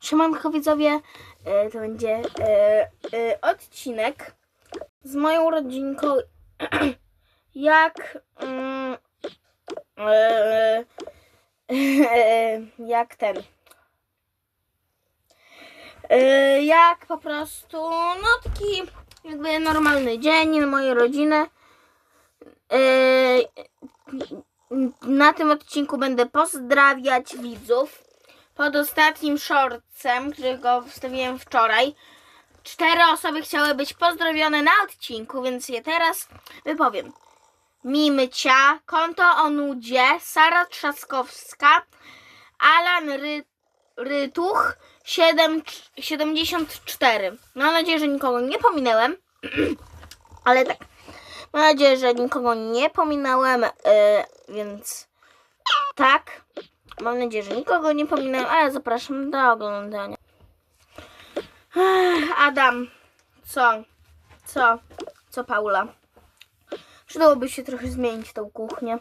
Siemanko widzowie, e, to będzie e, e, odcinek z moją rodzinką, jak mm, jak ten. Jak po prostu no taki jakby normalny dzień mojej rodziny. Na tym odcinku będę pozdrawiać widzów pod ostatnim shortcem, którego wstawiłem wczoraj. Cztery osoby chciały być pozdrowione na odcinku, więc je teraz wypowiem. Mimycia, Konto o nudzie, Sara Trzaskowska, Alan Ry, Rytuch, 7, 74. Mam nadzieję, że nikogo nie pominęłem, ale tak. Mam nadzieję, że nikogo nie pominąłem, yy, więc tak. Mam nadzieję, że nikogo nie pominąłem, a ja zapraszam do oglądania. Adam, co? Co? Co Paula? Przydałoby się trochę zmienić tą kuchnię.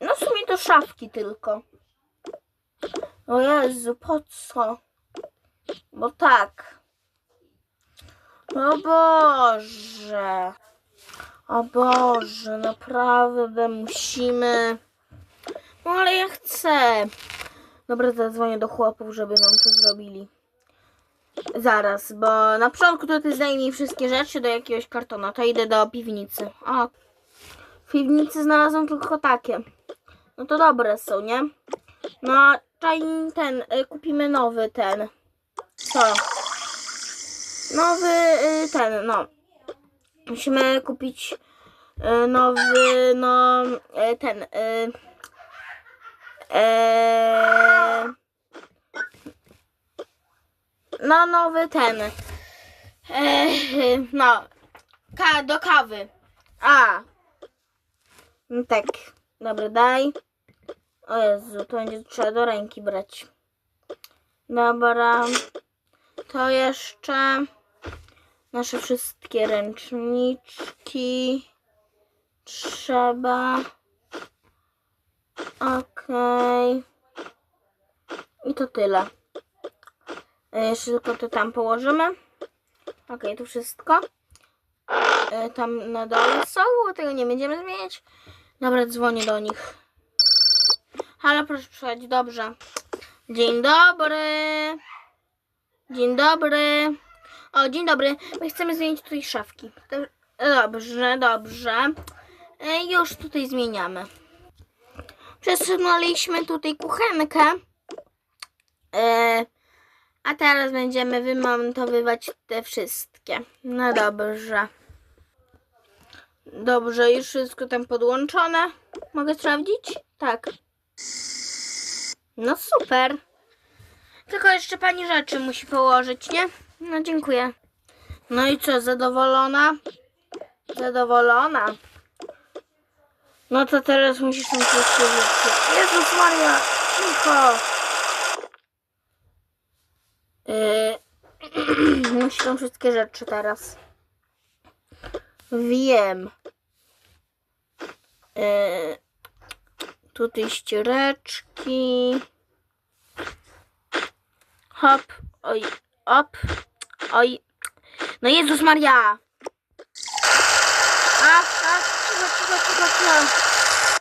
No w sumie to szafki tylko. O Jezu, po co? Bo tak. O Boże. O Boże, naprawdę musimy... No ale ja chcę. Dobra, zadzwonię do chłopów, żeby nam to zrobili. Zaraz, bo na początku to ty zdejmij wszystkie rzeczy do jakiegoś kartona. To idę do piwnicy. O, w piwnicy znalazłam tylko takie. No to dobre są, nie? No, czaj ten, y, kupimy nowy ten. Co? Nowy y, ten, no. Musimy kupić y, nowy, no, y, ten, y, Eee, no, nowy ten. Eee, no, ka do kawy. A. Tak. Dobra, daj. O Jezu, to będzie trzeba do ręki brać. Dobra. To jeszcze nasze wszystkie ręczniczki. Trzeba. Okej. I to tyle. E, Jeszcze tylko to tam położymy. Okej, to wszystko. E, Tam na dole są, tego nie będziemy zmieniać. Dobra, dzwonię do nich. Halo, proszę przyjechać. Dobrze. Dzień dobry. Dzień dobry. O, dzień dobry. My chcemy zmienić tutaj szafki. Do- Dobrze, dobrze. E, Już tutaj zmieniamy. Przesunęliśmy tutaj kuchenkę. E, a teraz będziemy wymontowywać te wszystkie. No dobrze. Dobrze, już wszystko tam podłączone. Mogę sprawdzić? Tak. No super. Tylko jeszcze pani rzeczy musi położyć, nie? No dziękuję. No i co, zadowolona? Zadowolona. No to teraz musisz tam coś. Jezus Maria, cicho. Yy, musi tam wszystkie rzeczy teraz. Wiem. Yy, tutaj ściereczki. Hop, oj, op, oj. No Jezus Maria. A, a, cicho, cicho.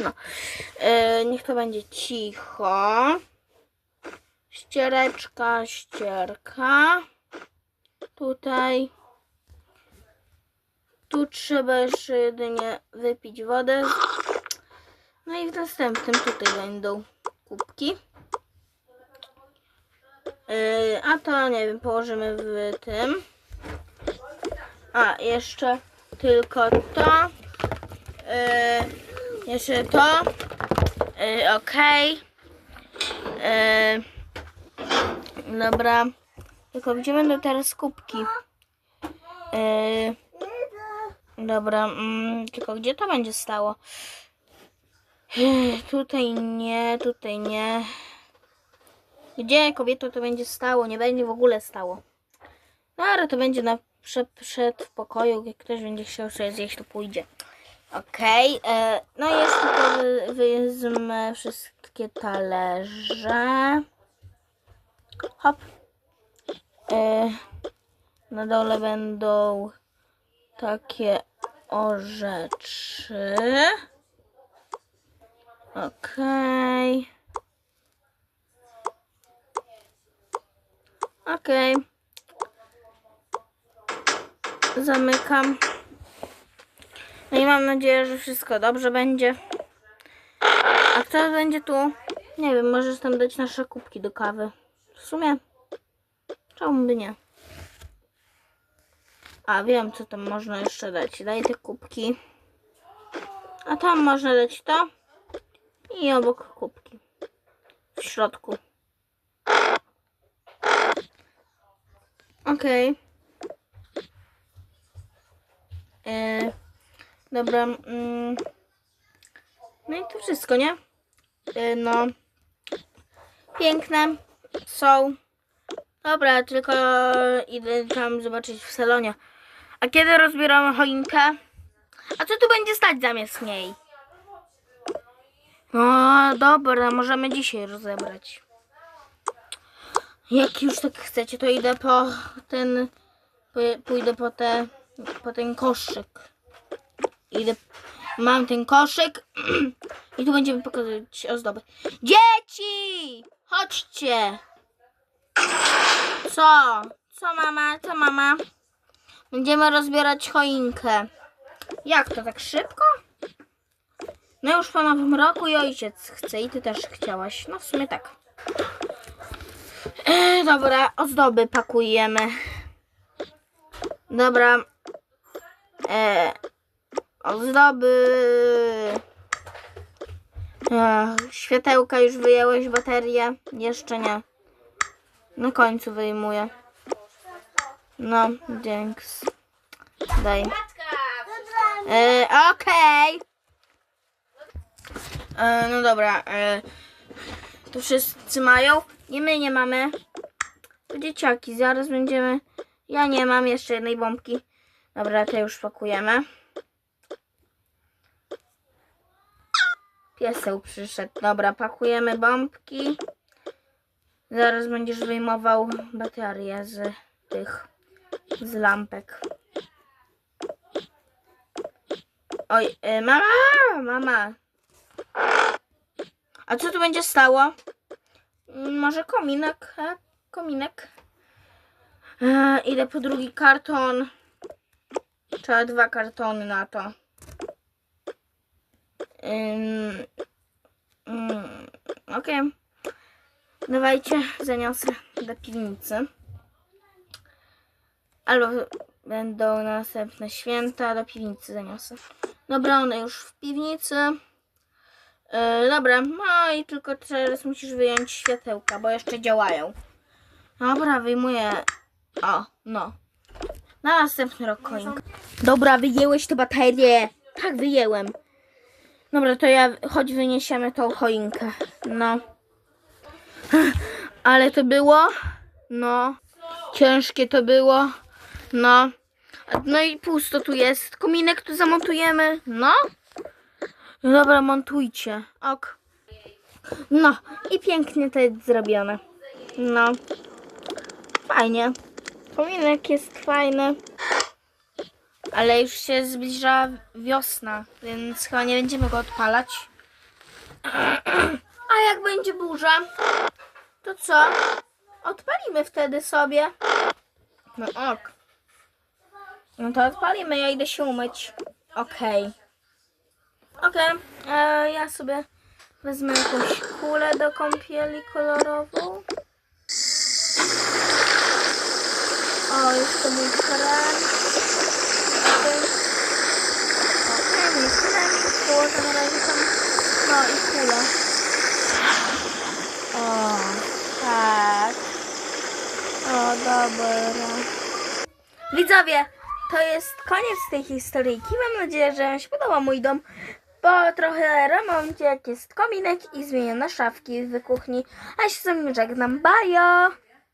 No. E, niech to będzie cicho. Ściereczka, ścierka. Tutaj. Tu trzeba jeszcze jedynie wypić wodę. No i w następnym tutaj będą kubki. E, a to nie wiem, położymy w tym. A, jeszcze tylko to. Yy, jeszcze to. Yy, Okej. Yy, dobra. Tylko gdzie będą teraz kubki? Yy, dobra. Mm, tylko gdzie to będzie stało? Yy, tutaj nie, tutaj nie. Gdzie kobieto to będzie stało? Nie będzie w ogóle stało. Dobra, to będzie na przed w pokoju. Jak ktoś będzie chciał sobie zjeść, to pójdzie. Okej. e, No jeszcze tylko wy- wszystkie talerze. Hop. E, na dole będą takie o rzeczy. Okej. Okej. Zamykam. No i mam nadzieję, że wszystko dobrze będzie. A kto będzie tu? Nie wiem, możesz tam dać nasze kubki do kawy. W sumie, czemu by nie? A wiem, co tam można jeszcze dać. Daj te kubki. A tam można dać to. I obok kubki. W środku. Okej. E, dobra. Mm. No i to wszystko, nie? E, no. Piękne są. Dobra, tylko idę tam zobaczyć w salonie. A kiedy rozbieramy choinkę? A co tu będzie stać zamiast niej? No dobra, możemy dzisiaj rozebrać. Jak już tak chcecie, to idę po ten. Pójdę po te. Po ten koszyk. Idę. Mam ten koszyk. I tu będziemy pokazywać ozdoby. Dzieci! Chodźcie! Co? Co mama? Co mama? Będziemy rozbierać choinkę. Jak to tak szybko? No już po nowym roku i ojciec chce i ty też chciałaś. No w sumie tak. E, dobra, ozdoby pakujemy. Dobra. E, ozdoby. E, światełka już wyjęłeś baterię? Jeszcze nie. Na końcu wyjmuję. No, dzięks. Daj. E, Okej. E, no dobra. E, tu wszyscy mają. Nie my nie mamy. To dzieciaki. Zaraz będziemy. Ja nie mam jeszcze jednej bombki. Dobra, te już pakujemy. Pieseł przyszedł. Dobra, pakujemy bombki. Zaraz będziesz wyjmował baterię z tych, z lampek. Oj, y, mama, mama. A co tu będzie stało? Mm, Może kominek, kominek. E, idę po drugi karton. Trzeba dwa kartony na to. Ym, mm, Okej. Dawajcie, zaniosę do piwnicy. Albo będą następne święta, do piwnicy zaniosę. Dobra, one już w piwnicy. Yy, dobra, no i tylko teraz musisz wyjąć światełka, bo jeszcze działają. Dobra, wyjmuję. O, no. Na następny rok koinka. Dobra, wyjęłeś tę baterię. Tak, wyjęłem. Dobra, to ja, chodź wyniesiemy tą choinkę. No. Ale to było, no, ciężkie to było, no. No i pusto tu jest. Kominek tu zamontujemy. No Dobra, montujcie. Ok. No i pięknie to jest zrobione. No. Fajnie. Kominek jest fajny. Ale już się zbliża wiosna, więc chyba nie będziemy go odpalać. A jak będzie burza, to co? Odpalimy wtedy sobie. No ok. No to odpalimy, ja idę się umyć. Okej. Okej, e, ja sobie wezmę jakąś kulę do kąpieli kolorową. O, jeszcze mój krem. Okej, okay. No i kulę. O, tak. O, dobra. Widzowie, to jest koniec tej historyjki. Mam nadzieję, że Wam się podoba mój dom. Po trochę remoncie, jak jest kominek i zmienione szafki w kuchni. A się z wami żegnam. Bajo!